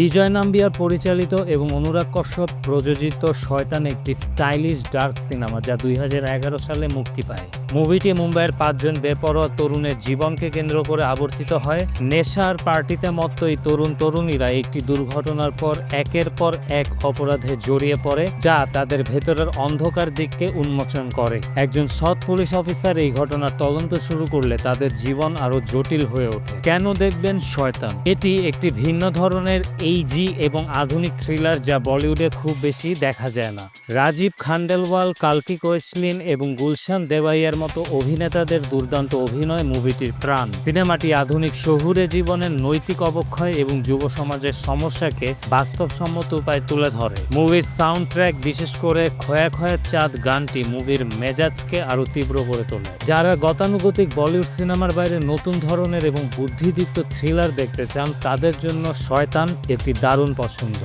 বিজয় নাম্বিয়ার পরিচালিত এবং অনুরাগ কশ্যপ প্রযোজিত শয়তান একটি স্টাইলিশ ডার্ক সিনেমা যা দুই হাজার এগারো সালে মুক্তি পায়। মুভিটি মুম্বাইয়ের পাঁচজন বেপরোয়া তরুণের জীবনকে কেন্দ্র করে আবর্তিত হয়। নেশার পার্টিতে মত্ত এই তরুণ তরুণীরা একটি দুর্ঘটনার পর একের পর এক অপরাধে জড়িয়ে পড়ে, যা তাদের ভেতরের অন্ধকার দিককে উন্মোচন করে। একজন সৎ পুলিশ অফিসার এই ঘটনার তদন্ত শুরু করলে তাদের জীবন আরও জটিল হয়ে ওঠে। কেন দেখবেন শয়তান? এটি একটি ভিন্ন ধরনের এইজি এবং আধুনিক থ্রিলার যা বলিউডে খুব বেশি দেখা যায় না। রাজীব খান্ডেলওয়াল, কালকি কোয়েসলিন এবং গুলশান দেবাইয়ার মতো অভিনেতাদের দুর্দান্ত অভিনয় মুভিটির প্রাণ। সিনেমাটি আধুনিক শহুরে জীবনের নৈতিক অবক্ষয় এবং যুব সমাজের সমস্যাকে বাস্তবসম্মত উপায় তুলে ধরে। মুভির সাউন্ড ট্র্যাক বিশেষ করে খয়া খয়া চাঁদ গানটি মুভির মেজাজকে আরও তীব্র করে তোলে। যারা গতানুগতিক বলিউড সিনেমার বাইরে নতুন ধরনের এবং বুদ্ধিদীপ্ত থ্রিলার দেখতে চান, তাদের জন্য শয়তান একটি দারুণ পছন্দ।